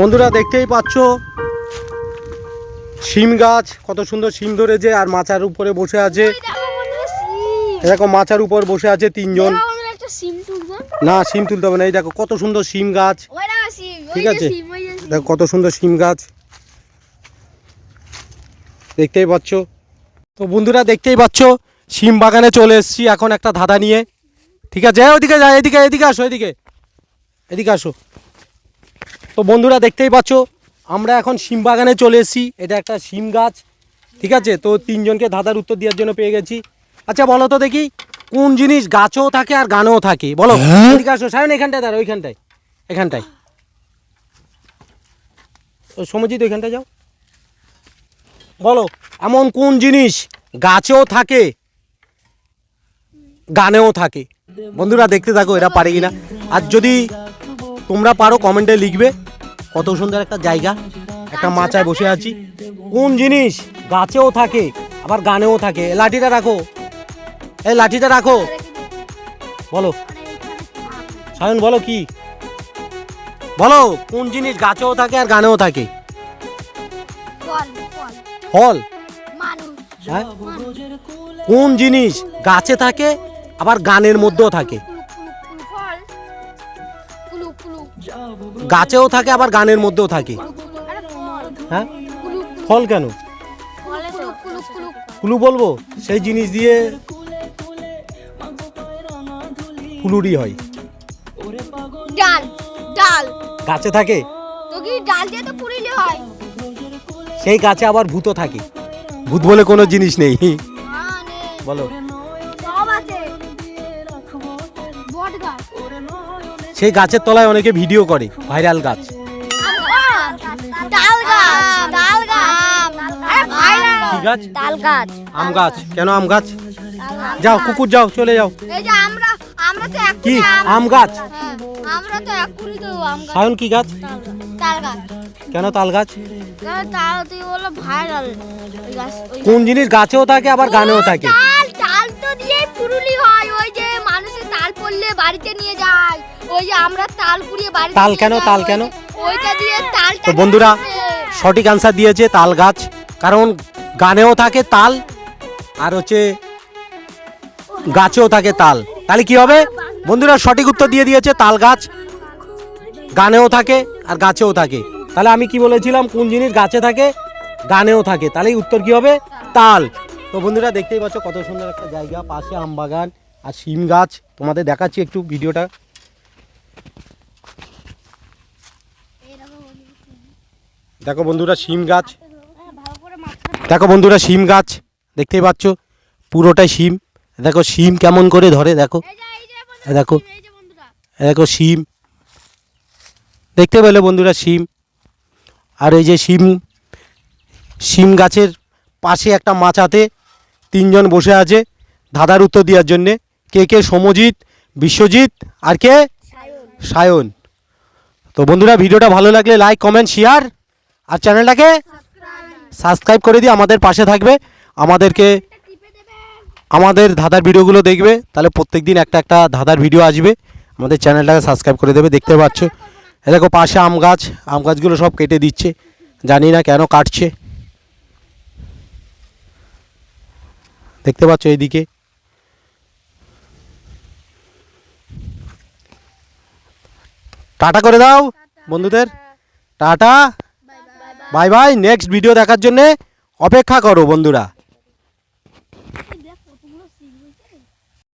বন্ধুরা দেখতেই পাচ্ছ? শিম গাছ কত সুন্দর শিম ধরেছে আর মাচার উপরে বসে আছে। এরকম মাচার উপর বসে আছে তিনজন। না শিম তুলতে হবে না। এই দেখো কত সুন্দর শিম গাছ। ঠিক আছে। দেখো কত সুন্দর শিম গাছ। দেখতেই পাচ্ছ? তো বন্ধুরা দেখতেই পাচ্ছ? শিম বাগানে চলে এসেছি এখন একটা ধাঁধা নিয়ে। ঠিক আছে? ওইদিকে যা এদিকে এদিকে আসো এদিকে। এদিকে আসো। তো বন্ধুরা দেখতেই পাচ্ছ আমরা এখন শিম বাগানে চলে এসেছি। এটা একটা শিম গাছ ঠিক আছে? তো তিনজনকে ধাঁধার উত্তর দেওয়ার জন্য পেয়ে গেছি। আচ্ছা বলো তো দেখি কোন জিনিস গাছও থাকে আর গানেও থাকে? বলো এদিকে আসো সায়ন এখানটায় দাঁড়া ওইখানটায় এখানটায়। ও সমজিৎ ওইখানটায় যাও। বলো এমন কোন জিনিস গাছেও থাকে গানেও থাকে? বন্ধুরা দেখতে থাকো এরা পারে কিনা। আর যদি তোমরা পারো কমেন্টে লিখবে। কত সুন্দর একটা জায়গা একটা মাচায় বসে আছি। কোন জিনিস গাছেও থাকে আবার গানেও থাকে? লাঠিটা রাখো। এই লাঠিটা রাখো। বলো। সায়ন বলো কি? বলো কোন জিনিস গাছেও থাকে আর গানেও থাকে? ফল হ্যাঁ? কোন জিনিস গাছে থাকে আবার গানের মধ্যেও থাকে? গাছেও থাকে আবার গানের মধ্যেও থাকে। হ্যাঁ? ফল কেন? কুলু বলব? সেই জিনিস দিয়ে ফুলুরি হয়। ডাল ডাল। গাছে থাকে? ডাল দিয়ে তো পুরিলে হয়। সেই গাছে আবার ভূত থাকে। ভূত বলে কোনো জিনিস নেই। মানে বলো। সেই গাছের তলায় অনেকে ভিডিও করে ভাইরাল গাছ। কি আম গাছ। কেন আম গাছ? যাও কুকুর যাও চলে যাও। কি? আম গাছ। হ্যাঁ, সায়ন কি গাছ? কেন তাল গাছ? কোন জিনিস গাছেও থাকে আবার গানেও থাকে? তাল তাল তো দিয়েই পুরুলি হয়। ওই যে মানুষের তাল পড়লে বাড়িতে ওই যে আমরা তাল পুড়িয়ে বাড়িতে তাল কেন, তাল কেন? ওইটা দিয়ে তাল তো বন্ধুরা সঠিক আনসার দিয়েছে তাল গাছ। কারণ গানেও থাকে তাল আর হচ্ছে গাছেও থাকে তাল। তাহলে কি হবে? বন্ধুরা সঠিক উত্তর দিয়ে দিয়েছে তাল গাছ। গানেও থাকে আর গাছেও থাকে। তাহলে আমি কি বলেছিলাম? কোন জিনিস গাছে থাকে গানেও থাকে। তাহলে উত্তর কি হবে? তাল। তো বন্ধুরা দেখতেই পাচ্ছ কত সুন্দর একটা জায়গা। পাশে আম বাগান আর শিম গাছ। তোমাদের দেখাচ্ছি একটু ভিডিওটা। দেখো বন্ধুরা শিম গাছ। দেখো বন্ধুরা শিম গাছ। দেখতেই পাচ্ছ? পুরোটাই শিম। দেখো শিম কেমন করে ধরে দেখো। দেখো। দেখো শিম। দেখতে পেলে বন্ধুরা শিম। আর এই যে শিম শিম গাছের পাশে একটা মাচাতে তিনজন বসে আছে ধাঁধার উত্তর দেওয়ার জন্যে। কে কে? সমজিৎ বিশ্বজিৎ আর কে? সায়ন। তো বন্ধুরা ভিডিওটা ভালো লাগলে লাইক কমেন্ট শেয়ার আর চ্যানেলটাকে সাবস্ক্রাইব করে দিয়ে আমাদের পাশে থাকবে। আমাদেরকে আমাদের ধাঁধার ভিডিওগুলো দেখবে। তাহলে প্রত্যেক দিন একটা একটা ধাঁধার ভিডিও আসবে। আমাদের চ্যানেলটাকে সাবস্ক্রাইব করে দেবে, দেখতে পাচ্ছ। দেখো পাশে আম গাছ, আম গাছগুলো সব কেটে দিচ্ছে। জানি না কেন কাটছে। দেখতে পাচ্ছ এইদিকে। টাটা করে দাও বন্ধুদের। Ta-ta. Bye bye next video দেখার জন্যে অপেক্ষা করো বন্ধুরা।